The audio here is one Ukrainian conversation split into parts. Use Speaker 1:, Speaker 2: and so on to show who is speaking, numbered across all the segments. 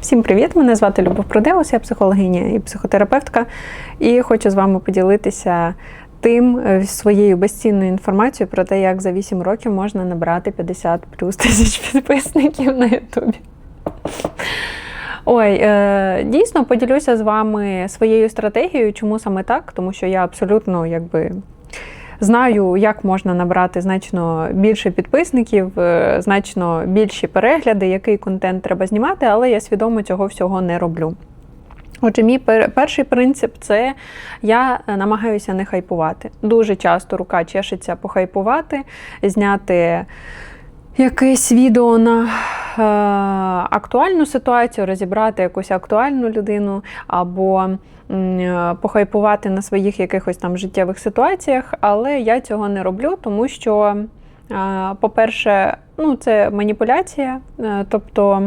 Speaker 1: Всім привіт! Мене звати Любов Продеус, я психологиня і психотерапевтка, і хочу з вами поділитися тим е, своєю безцінною інформацією про те, як за 8 років можна набрати 50 плюс тисяч підписників на Ютубі. Ой, е, дійсно поділюся з вами своєю стратегією, чому саме так, тому що я абсолютно якби. Знаю, як можна набрати значно більше підписників, е, значно більші перегляди, який контент треба знімати, але я свідомо цього всього не роблю. Отже, мій перший принцип це я намагаюся не хайпувати. Дуже часто рука чешеться похайпувати, зняти якесь відео на е, актуальну ситуацію, розібрати якусь актуальну людину або е, похайпувати на своїх якихось там життєвих ситуаціях, але я цього не роблю, тому що, е, по-перше, ну, це маніпуляція, тобто.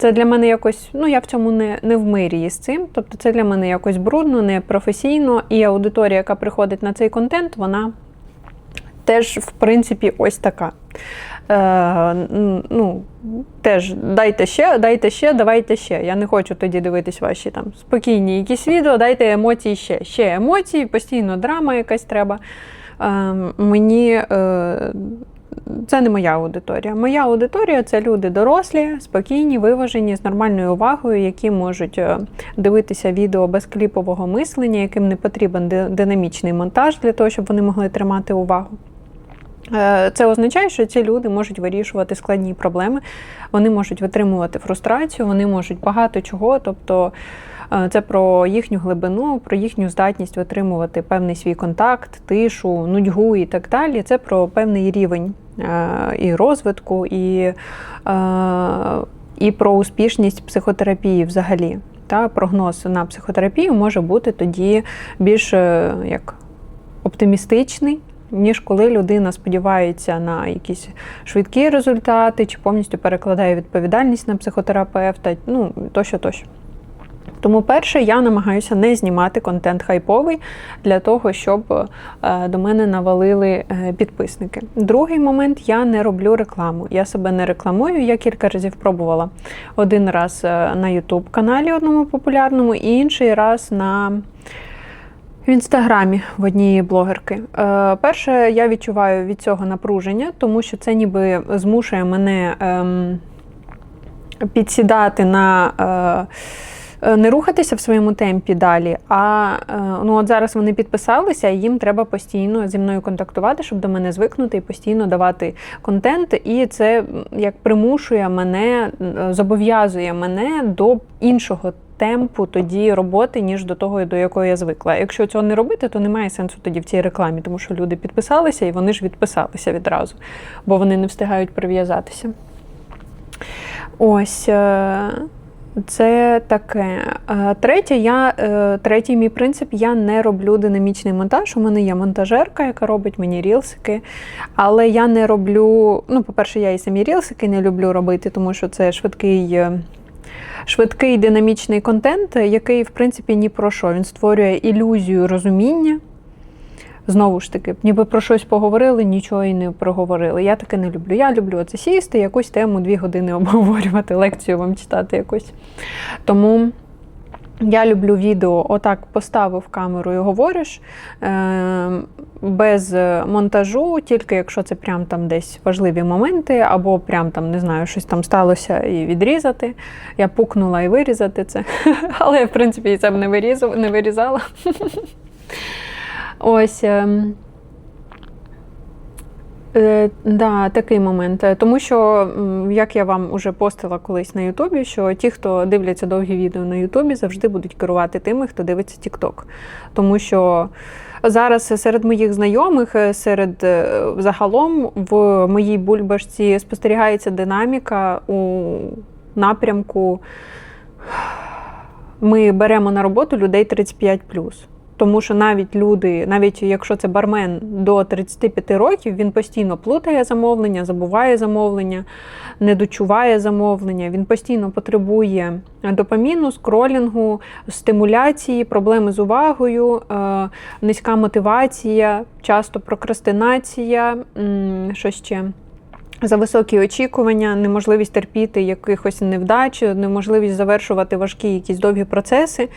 Speaker 1: Це для мене якось, ну я в цьому не, не в мирі з цим. Тобто це для мене якось брудно, непрофесійно, і аудиторія, яка приходить на цей контент, вона теж, в принципі, ось така. Е, ну, теж дайте ще, дайте ще, давайте ще. Я не хочу тоді дивитись ваші там спокійні якісь відео, дайте емоції ще. Ще емоції, постійно драма якась треба. Е, мені е, це не моя аудиторія. Моя аудиторія це люди дорослі, спокійні, виважені, з нормальною увагою, які можуть е, дивитися відео без кліпового мислення, яким не потрібен динамічний монтаж для того, щоб вони могли тримати увагу. Е, Це означає, що ці люди можуть вирішувати складні проблеми, вони можуть витримувати фрустрацію, вони можуть багато чого. Тобто е, це про їхню глибину, про їхню здатність витримувати певний свій контакт, тишу, нудьгу і так далі. Це про певний рівень е, і розвитку, і, і про успішність психотерапії взагалі. Та прогноз на психотерапію може бути тоді більш як оптимістичний, ніж коли людина сподівається на якісь швидкі результати, чи повністю перекладає відповідальність на психотерапевта, ну тощо, тощо. Тому, перше, я намагаюся не знімати контент хайповий для того, щоб е, до мене навалили е, підписники. Другий момент я не роблю рекламу. Я себе не рекламую. Я кілька разів пробувала один раз е, на YouTube каналі одному популярному, і інший раз на в інстаграмі в однієї блогерки. Е, перше, я відчуваю від цього напруження, тому що це ніби змушує мене ем, підсідати на. Е, не рухатися в своєму темпі далі. А е, ну от зараз вони підписалися, і їм треба постійно зі мною контактувати, щоб до мене звикнути і постійно давати контент. І це як примушує мене, зобов'язує мене до іншого темпу тоді роботи, ніж до того, до якої я звикла. Якщо цього не робити, то немає сенсу тоді в цій рекламі, тому що люди підписалися і вони ж відписалися відразу, бо вони не встигають прив'язатися. Ось. е, Це таке. Е, Третє, я, е, третій мій принцип, я не роблю динамічний монтаж. У мене є монтажерка, яка робить мені рілсики. Але я не роблю. Ну, по-перше, я і самі рілсики не люблю робити, тому що це швидкий. Швидкий динамічний контент, який, в принципі, ні про що. Він створює ілюзію розуміння. Знову ж таки, ніби про щось поговорили, нічого і не проговорили. Я таке не люблю. Я люблю оце сісти, якусь тему дві години обговорювати, лекцію вам читати якусь. Тому я люблю відео, отак поставив камеру і говориш е, без монтажу, тільки якщо це прям там десь важливі моменти, або прям там не знаю, щось там сталося і відрізати. Я пукнула і вирізати це. Але в принципі, це б не вирізала. Ось. Е, да, такий момент. Е, Тому що, як я вам уже постила колись на Ютубі, що ті, хто дивляться довгі відео на Ютубі, завжди будуть керувати тими, хто дивиться TikTok. Тому що зараз серед моїх знайомих, е, серед е, загалом в моїй бульбашці спостерігається динаміка у напрямку. Ми беремо на роботу людей 35 тому що навіть люди, навіть якщо це бармен до 35 років, він постійно плутає замовлення, забуває замовлення, не дочуває замовлення. Він постійно потребує допаміну, скролінгу, стимуляції, проблеми з увагою, е, низька мотивація, часто прокрастинація, що ще. За високі очікування, неможливість терпіти якихось невдач, неможливість завершувати важкі якісь довгі процеси.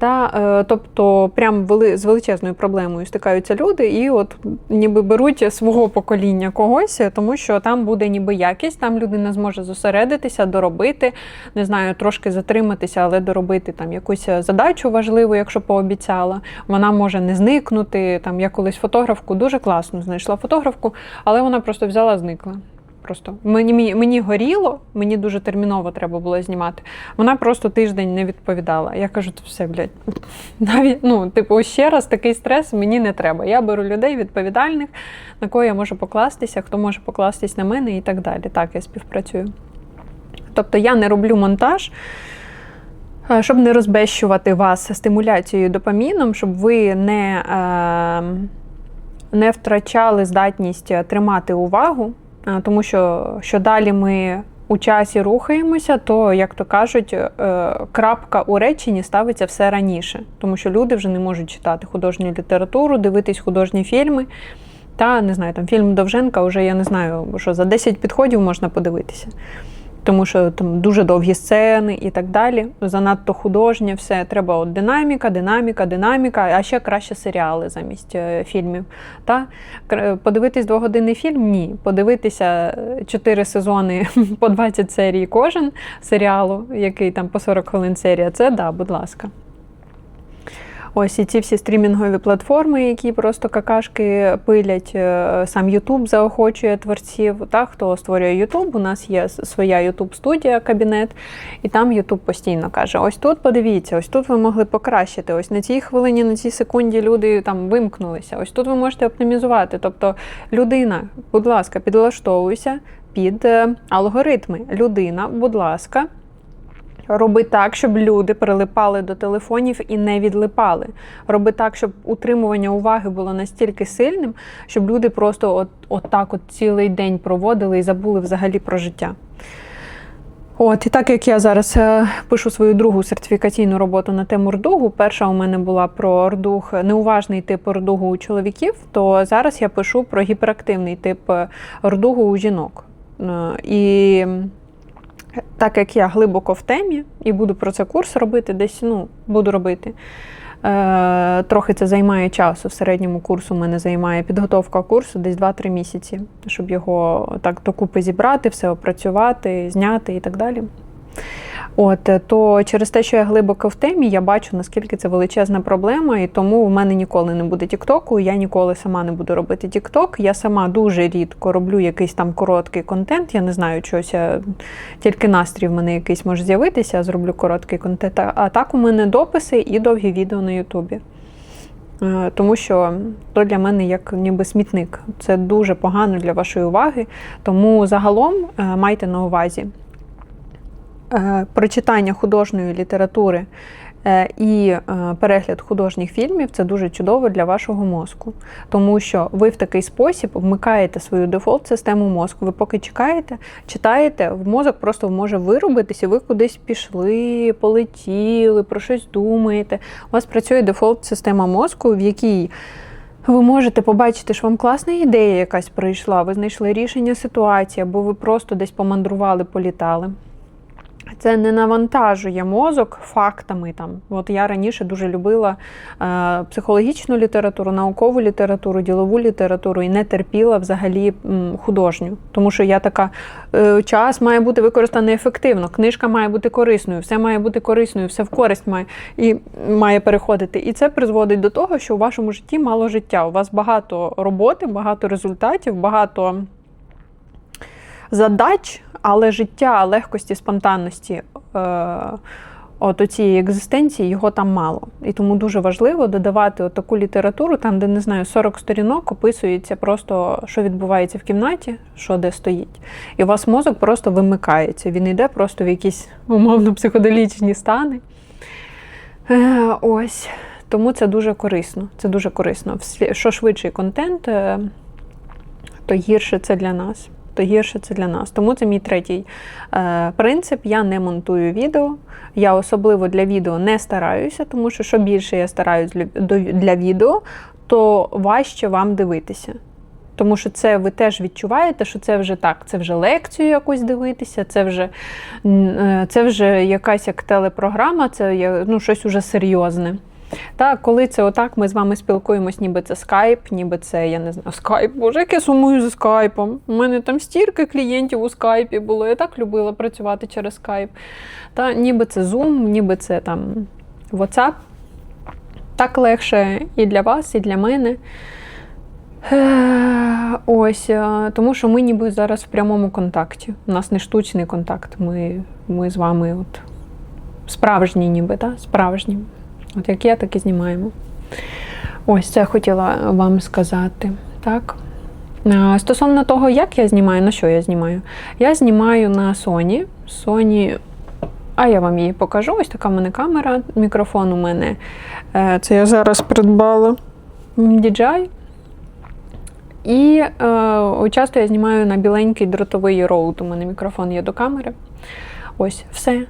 Speaker 1: Та, е, тобто, прям вели, з величезною проблемою стикаються люди, і от ніби беруть свого покоління когось, тому що там буде ніби якість, там людина зможе зосередитися, доробити, не знаю, трошки затриматися, але доробити там якусь задачу важливу, якщо пообіцяла. Вона може не зникнути. Там я колись фотографку дуже класно знайшла фотографку, але вона просто взяла, зникла. Просто мені, мені горіло, мені дуже терміново треба було знімати. Вона просто тиждень не відповідала. Я кажу, то все, блядь, навіть ну, типу, ще раз такий стрес мені не треба. Я беру людей відповідальних, на кого я можу покластися, хто може покластись на мене і так далі. Так, я співпрацюю. Тобто я не роблю монтаж. е, Щоб не розбещувати вас стимуляцією допаміном, щоб ви не, е, не втрачали здатність тримати увагу, тому що що далі ми у часі рухаємося, то, як то кажуть, е, крапка у реченні ставиться все раніше, тому що люди вже не можуть читати художню літературу, дивитись художні фільми. Та не знаю, там фільм Довженка вже я не знаю, що за 10 підходів можна подивитися. Тому що там дуже довгі сцени і так далі. Занадто художнє, все. Треба от динаміка, динаміка, динаміка, а ще краще серіали замість е, фільмів. Та? Подивитись двогодинний фільм? Ні. Подивитися чотири сезони по 20 серій кожен серіалу, який там по 40 хвилин серія, це да, будь ласка. Ось і ці всі стрімінгові платформи, які просто какашки пилять. е, Сам Ютуб заохочує творців. Та, хто створює Ютуб, у нас є своя Ютуб студія, кабінет, і там Ютуб постійно каже: ось тут подивіться, ось тут ви могли покращити. Ось на цій хвилині, на цій секунді люди там вимкнулися. Ось тут ви можете оптимізувати. Тобто, людина, будь ласка, підлаштовуйся під е, алгоритми. Людина, будь ласка. Роби так, щоб люди прилипали до телефонів і не відлипали. Роби так, щоб утримування уваги було настільки сильним, щоб люди просто от, от так от цілий день проводили і забули взагалі про життя. От, і так як я зараз е, пишу свою другу сертифікаційну роботу на тему рдугу, перша у мене була про рдуг, неуважний тип рдугу у чоловіків, то зараз я пишу про гіперактивний тип е, рдугу у жінок. Е, І так як я глибоко в темі і буду про це курс робити, десь ну, буду робити. Е, трохи це займає часу. В середньому курсу мене займає підготовка курсу десь 2-3 місяці, щоб його так докупи зібрати, все опрацювати, зняти і так далі. От, е, то через те, що я глибоко в темі, я бачу, наскільки це величезна проблема, і тому в мене ніколи не буде Тіктоку. Я ніколи сама не буду робити Тікток. Я сама дуже рідко роблю якийсь там короткий контент. Я не знаю, чогось я тільки настрій в мене якийсь може з'явитися, я зроблю короткий контент. А- так у мене дописи і довгі відео на Ютубі. Е, Тому що то для мене як ніби смітник. Це дуже погано для вашої уваги. Тому загалом е, майте на увазі е, прочитання художньої літератури е, і е, перегляд художніх фільмів це дуже чудово для вашого мозку, тому що ви в такий спосіб вмикаєте свою дефолт-систему мозку. Ви поки чекаєте, читаєте, мозок просто може виробитися, ви кудись пішли, полетіли, про щось думаєте. У вас працює дефолт-система мозку, в якій ви можете побачити, що вам класна ідея якась прийшла, ви знайшли рішення ситуації, або ви просто десь помандрували, політали. Це не навантажує мозок фактами. Там. От я раніше дуже любила е, психологічну літературу, наукову літературу, ділову літературу і не терпіла взагалі м, художню. Тому що я така, е, час має бути використаний ефективно, книжка має бути корисною, все має бути корисною, все в користь має і має переходити. І це призводить до того, що у вашому житті мало життя. У вас багато роботи, багато результатів, багато задач, але життя легкості, спонтанності е, от цієї екзистенції його там мало. І тому дуже важливо додавати от таку літературу, там, де не знаю, 40 сторінок описується просто, що відбувається в кімнаті, що де стоїть. І у вас мозок просто вимикається. Він йде просто в якісь умовно психоделічні стани. Е, ось. Тому це дуже корисно. Це дуже корисно. Що швидший контент, е, то гірше це для нас. То гірше це для нас. Тому це мій третій е, принцип. Я не монтую відео. Я особливо для відео не стараюся, тому що що більше я стараюсь для, відео, то важче вам дивитися. Тому що це ви теж відчуваєте, що це вже так, це вже лекцію якусь дивитися, це вже, е, це вже якась як телепрограма, це ну, щось уже серйозне. Та коли це отак, ми з вами спілкуємось, ніби це скайп, ніби це, я не знаю, скайп. Боже, як я сумую за скайпом. У мене там стільки клієнтів у скайпі було. Я так любила працювати через скайп. Та ніби це Zoom, ніби це там WhatsApp. Так легше і для вас, і для мене. Ось, е, тому що ми ніби зараз в прямому контакті. У нас не штучний контакт. Ми, ми з вами от справжні, ніби, та? справжні. От як я, так і знімаємо. Ось це хотіла вам сказати. Так. Стосовно того, як я знімаю, на що я знімаю? Я знімаю на Sony. Sony, а я вам її покажу. Ось така в мене камера. Мікрофон у мене. е, Це я зараз придбала DJI. І е, часто я знімаю на біленький дротовий роут. У мене мікрофон є до камери. Ось, все.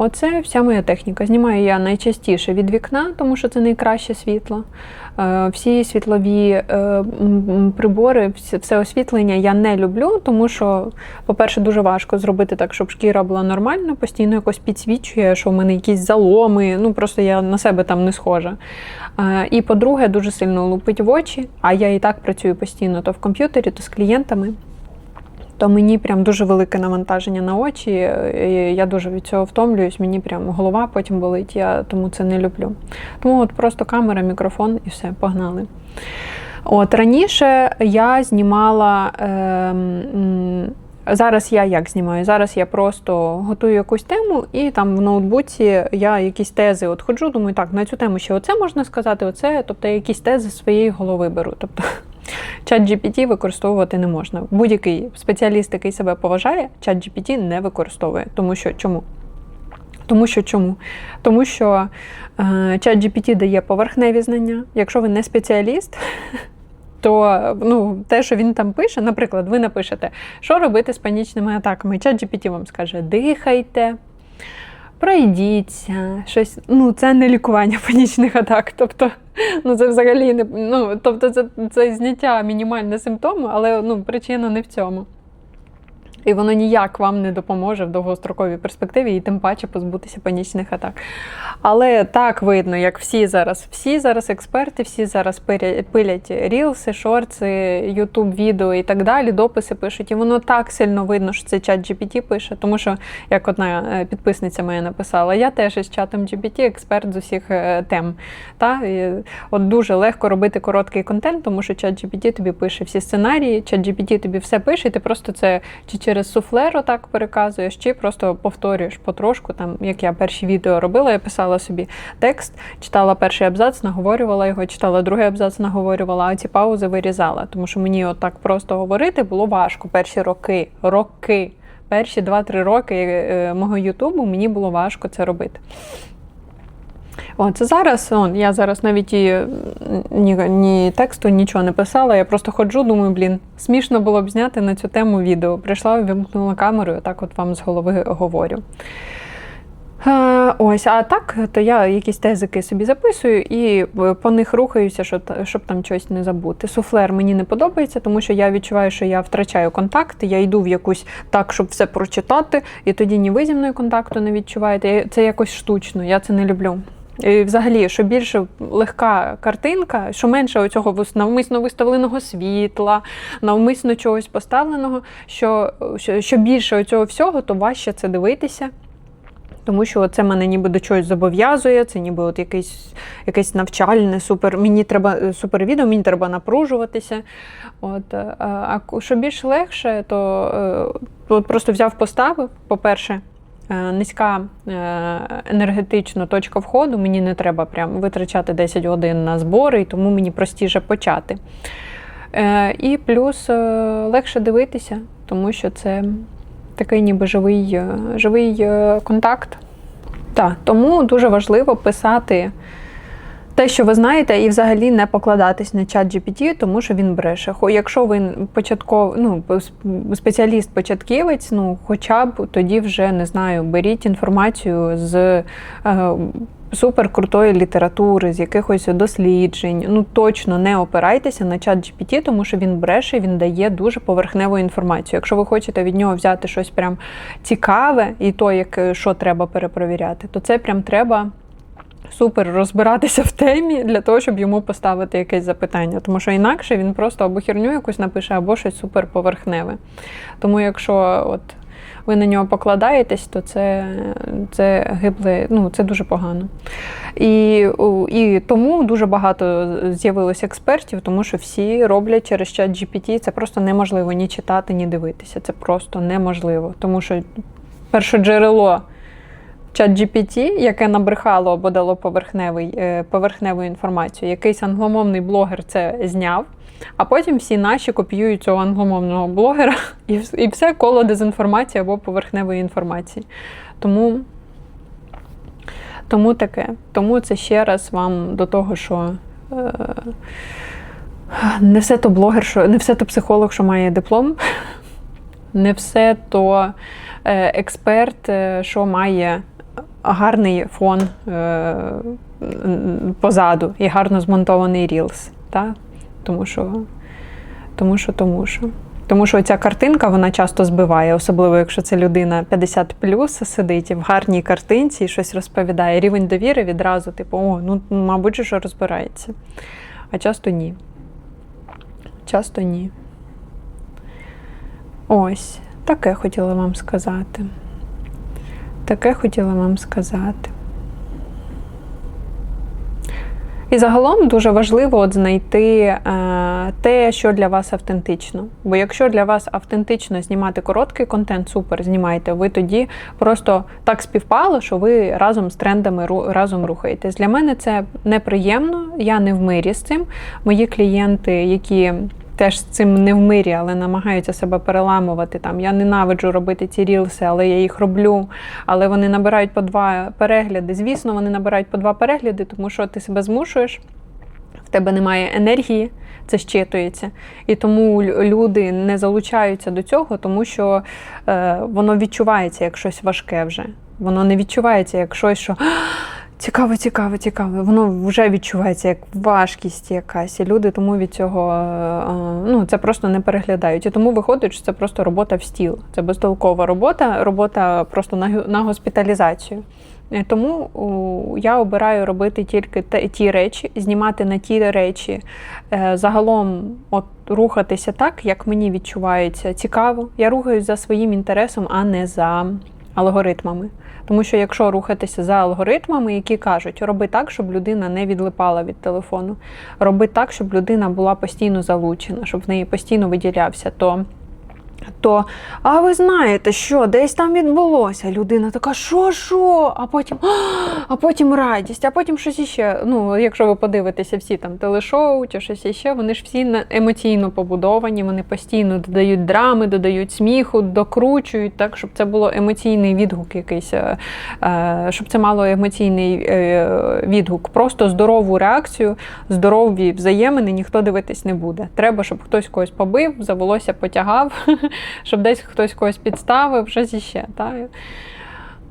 Speaker 1: Оце вся моя техніка. Знімаю я найчастіше від вікна, тому що це найкраще світло. Е, Всі світлові е, прибори, все освітлення я не люблю, тому що, по-перше, дуже важко зробити так, щоб шкіра була нормальна, постійно якось підсвічує, що в мене якісь заломи. Ну просто я на себе там не схожа. Е, І по-друге, дуже сильно лупить в очі, а я і так працюю постійно то в комп'ютері, то з клієнтами. То мені прям дуже велике навантаження на очі. Я дуже від цього втомлююсь, мені прям голова потім болить, я тому це не люблю. Тому от просто камера, мікрофон і все, погнали. От раніше я знімала. ем, Зараз я як знімаю? Зараз я просто готую якусь тему, і там в ноутбуці я якісь тези от ходжу, думаю, так, на цю тему ще оце можна сказати, оце, тобто я якісь тези своєї голови беру. Тобто чат GPT використовувати не можна. Будь-який спеціаліст, який себе поважає, чат GPT не використовує. Тому що чому? Тому що чому? Тому що е, чат GPT дає поверхневі знання. Якщо ви не спеціаліст, то ну, те, що він там пише, наприклад, ви напишете, що робити з панічними атаками. Чат GPT вам скаже: дихайте, пройдіться, щось. Ну, це не лікування панічних атак. Тобто, ну це взагалі не ну, тобто, це, це зняття мінімальне симптому, але ну, причина не в цьому. І воно ніяк вам не допоможе в довгостроковій перспективі, і тим паче позбутися панічних атак. Але так видно, як всі зараз, всі зараз експерти, всі зараз пилять рілси, шорти, ютуб відео і так далі, дописи пишуть. І воно так сильно видно, що це чат GPT пише, тому що, як одна е, підписниця моя написала, я теж із чатом GPT експерт з усіх е, тем. Та? І от дуже легко робити короткий контент, тому що чат GPT тобі пише всі сценарії, чат GPT тобі все пише, і ти просто це чи через суфлер отак переказуєш, чи просто повторюєш потрошку. Там, як я перші відео робила, я писала собі текст, читала перший абзац, наговорювала його, читала другий абзац, наговорювала, а ці паузи вирізала. Тому що мені отак просто говорити було важко перші роки. Роки. Перші 2-3 роки е, мого Ютубу мені було важко це робити. О, це зараз, он, я зараз навіть і ні, ні тексту, нічого не писала. Я просто ходжу, думаю, блін, смішно було б зняти на цю тему відео. Прийшла, вимкнула камеру, і так от вам з голови говорю. Е, ось, а так, то я якісь тезики собі записую і е, по них рухаюся, щоб, щоб там щось не забути. Суфлер мені не подобається, тому що я відчуваю, що я втрачаю контакт, я йду в якусь так, щоб все прочитати, і тоді ні ви зі мною контакту не відчуваєте. Це якось штучно, я це не люблю. Взагалі, що більше легка картинка, що менше оцього навмисно виставленого світла, навмисно чогось поставленого, що, що, що більше оцього всього, то важче це дивитися. Тому що це мене ніби до чогось зобов'язує, це ніби от якесь, якесь навчальне, супер. Мені треба е, супер відео, мені треба напружуватися. От, е, а що більш легше, то е, от просто взяв, поставив. По-перше, низька е, енергетична точка входу, мені не треба прям витрачати 10 годин на збори, і тому мені простіше почати. Е, І плюс е, легше дивитися, тому що це такий ніби живий, е, живий е, контакт. Так, тому дуже важливо писати те, що ви знаєте, і взагалі не покладатись на чат GPT, тому що він бреше. Якщо ви початков, ну, спеціаліст-початківець, ну хоча б тоді вже не знаю, беріть інформацію з е, супер літератури, з якихось досліджень. Ну точно не опирайтеся на чат GPT, тому що він бреше, він дає дуже поверхневу інформацію. Якщо ви хочете від нього взяти щось прям цікаве, і то, як що треба перепровіряти, то це прям треба. Супер розбиратися в темі для того, щоб йому поставити якесь запитання. Тому що інакше він просто або херню якусь напише, або щось супер поверхневе. Тому якщо от ви на нього покладаєтесь, то це це гибле, ну це дуже погано. І і тому дуже багато з'явилось експертів, тому що всі роблять через чат GPT. Це просто неможливо ні читати, ні дивитися. Це просто неможливо. Тому що перше джерело чат GPT, яке набрехало або дало е, поверхневу інформацію, якийсь англомовний блогер це зняв. А потім всі наші копіюють цього англомовного блогера і і все коло дезінформації або поверхневої інформації. Тому тому таке. Тому це ще раз вам до того, що е, не все то блогер, що не все то психолог, що має диплом, не все то е, експерт, е, що має гарний фон е, позаду і гарно змонтований рілс. Так? Тому що, тому що, тому що. Тому що ця картинка вона часто збиває, особливо якщо це людина 50 сидить і в гарній картинці і щось розповідає. Рівень довіри відразу, типу, о, ну, мабуть, що розбирається. А часто ні. Часто ні. Ось, таке хотіла вам сказати. Таке хотіла вам сказати. І загалом дуже важливо от знайти е, те, що для вас автентично. Бо якщо для вас автентично знімати короткий контент, супер, знімайте, ви тоді просто так співпало, що ви разом з трендами разом рухаєтесь. Для мене це неприємно, я не в мирі з цим. Мої клієнти, які теж з цим не в мирі, але намагаються себе переламувати. Там Я ненавиджу робити ці рілси, але я їх роблю. Але вони набирають по два перегляди. Звісно, вони набирають по два перегляди, тому що ти себе змушуєш, в тебе немає енергії. Це щитується. І тому люди не залучаються до цього, тому що е, воно відчувається як щось важке вже. Воно не відчувається як щось, що Цікаво, цікаво, цікаво. Воно вже відчувається як важкість якась. І люди тому від цього е, ну, це просто не переглядають. І тому виходить, що це просто робота в стіл. Це безтолкова робота, робота просто на на госпіталізацію. Тому я обираю робити тільки ті речі, знімати на ті речі, е, загалом от рухатися так, як мені відчувається цікаво. Я рухаюсь за своїм інтересом, а не за алгоритмами. Тому що якщо рухатися за алгоритмами, які кажуть, роби так, щоб людина не відлипала від телефону, роби так, щоб людина була постійно залучена, щоб в неї постійно виділявся, то то, а ви знаєте, що десь там відбулося. Людина така, що, що? А потім а потім радість, а потім щось іще. Ну, якщо ви подивитеся всі там телешоу чи щось іще, вони ж всі емоційно побудовані, вони постійно додають драми, додають сміху, докручують, так, щоб це було емоційний відгук якийсь, е, е, щоб це мало емоційний е, відгук. Просто здорову реакцію, здорові взаємини ніхто дивитись не буде. Треба, щоб хтось когось побив, за волосся потягав. щоб десь хтось когось підставив, щось іще. Так?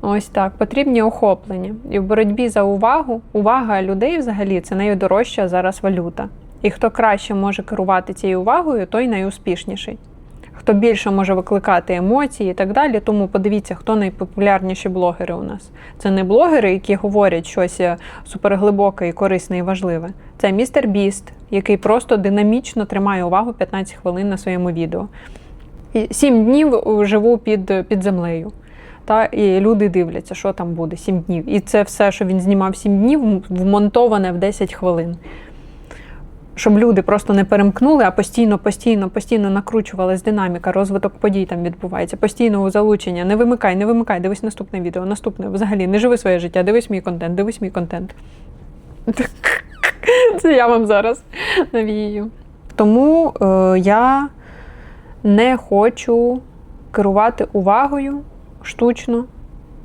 Speaker 1: Ось так, потрібні охоплення. І в боротьбі за увагу, увага людей взагалі це найдорожча зараз валюта. І хто краще може керувати цією увагою, той найуспішніший. Хто більше може викликати емоції і так далі. Тому подивіться, хто найпопулярніші блогери у нас. Це не блогери, які говорять щось е, суперглибоке і корисне і важливе. Це містер Біст, який просто динамічно тримає увагу 15 хвилин на своєму відео. І Сім днів живу під під землею. Та, І люди дивляться, що там буде сім днів. І це все, що він знімав сім днів, вмонтоване в 10 хвилин. Щоб люди просто не перемкнули, а постійно, постійно, постійно накручувалась динаміка, розвиток подій там відбувається, постійного залучення. Не вимикай, не вимикай, дивись наступне відео, наступне. Взагалі, не живи своє життя, дивись мій контент, дивись мій контент. Це я вам зараз навію. Тому е, я не хочу керувати увагою штучно,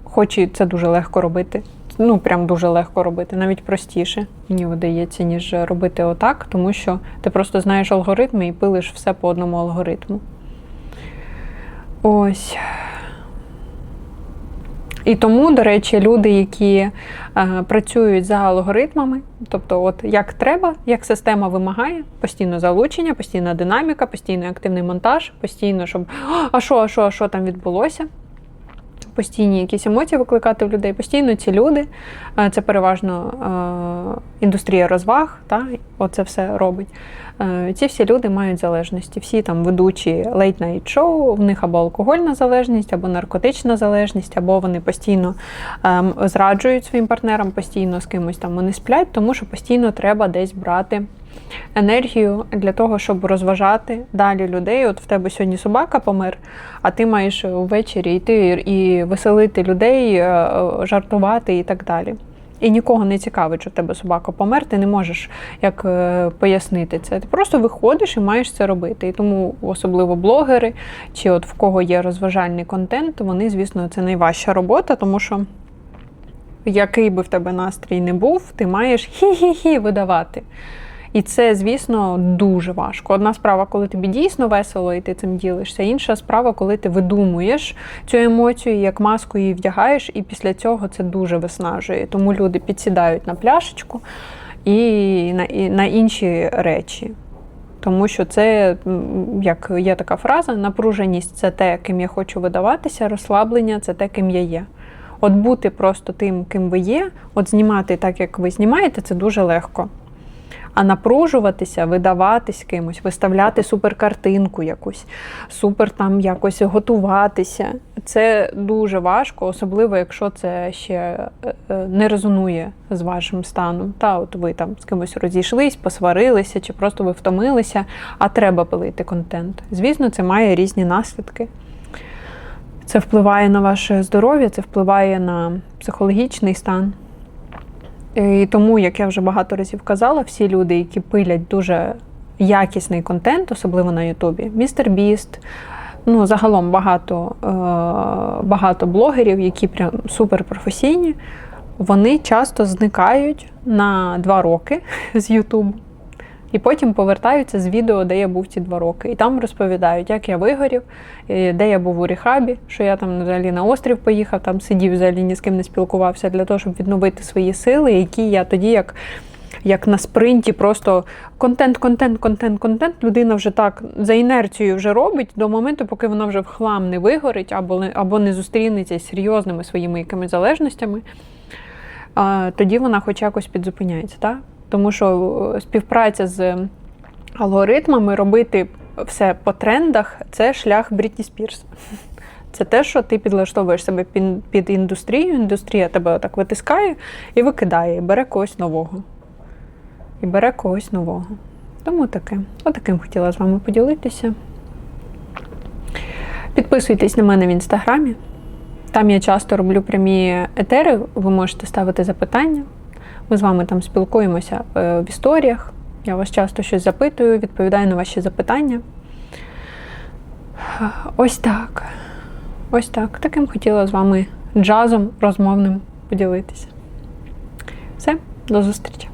Speaker 1: хоч і це дуже легко робити. Ну, прям дуже легко робити, навіть простіше, мені видається, ніж робити отак, тому що ти просто знаєш алгоритми і пилиш все по одному алгоритму. Ось. І тому, до речі, люди, які е, працюють за алгоритмами, тобто, от як треба, як система вимагає, постійно залучення, постійна динаміка, постійно активний монтаж, постійно, щоб а що, а що, а що там відбулося. Постійні якісь емоції викликати в людей. Постійно ці люди, е, це переважно е, індустрія розваг, та, оце все робить. Е, Ці всі люди мають залежності. Всі там ведучі лейт-найт шоу, в них або алкогольна залежність, або наркотична залежність, або вони постійно зраджують своїм партнерам, постійно з кимось там вони сплять, тому що постійно треба десь брати енергію для того, щоб розважати далі людей. От в тебе сьогодні собака помер, а ти маєш ввечері йти і веселити людей, е, жартувати і так далі. І нікого не цікавить, що в тебе собака помер, ти не можеш як е, пояснити це. Ти просто виходиш і маєш це робити. І тому особливо блогери, чи от в кого є розважальний контент, вони, звісно, це найважча робота, тому що який би в тебе настрій не був, ти маєш хі-хі-хі видавати. І це, звісно, дуже важко. Одна справа, коли тобі дійсно весело і ти цим ділишся, інша справа, коли ти видумуєш цю емоцію, як маску її вдягаєш, і після цього це дуже виснажує. Тому люди підсідають на пляшечку і на, і на інші речі. Тому що це, як є така фраза, напруженість це те, ким я хочу видаватися, розслаблення це те, ким я є. От бути просто тим, ким ви є, от знімати так, як ви знімаєте, це дуже легко. А напружуватися, видаватись кимось, виставляти суперкартинку якусь, супер там якось готуватися. Це дуже важко, особливо якщо це ще е, е, не резонує з вашим станом. Та от ви там з кимось розійшлись, посварилися, чи просто ви втомилися, а треба пилити контент. Звісно, це має різні наслідки. Це впливає на ваше здоров'я, це впливає на психологічний стан. І тому, як я вже багато разів казала, всі люди, які пилять дуже якісний контент, особливо на Ютубі, містер Біст, ну загалом багато, е, багато блогерів, які прям суперпрофесійні, вони часто зникають на два роки з Ютубу. І потім повертаються з відео, де я був ці два роки. І там розповідають, як я вигорів, де я був у рехабі, що я там взагалі на острів поїхав, там сидів взагалі ні з ким не спілкувався для того, щоб відновити свої сили, які я тоді як. Як на спринті, просто контент, контент, контент, контент. Людина вже так за інерцією вже робить до моменту, поки вона вже в хлам не вигорить або, або не зустрінеться з серйозними своїми якимись залежностями. А, тоді вона хоч якось підзупиняється. Так? Тому що е, співпраця з алгоритмами, робити все по трендах це шлях Брітні Спірс. Це те, що ти підлаштовуєш себе під, індустрію, індустрія тебе так витискає і викидає, і бере когось нового. І бере когось нового. Тому таке. Отаким хотіла з вами поділитися. Підписуйтесь на мене в інстаграмі. Там я часто роблю прямі етери, ви можете ставити запитання. Ми з вами там спілкуємося е, в історіях. Я вас часто щось запитую, відповідаю на ваші запитання. Ось так. Ось так. Таким хотіла з вами джазом розмовним поділитися. Все, до зустрічі.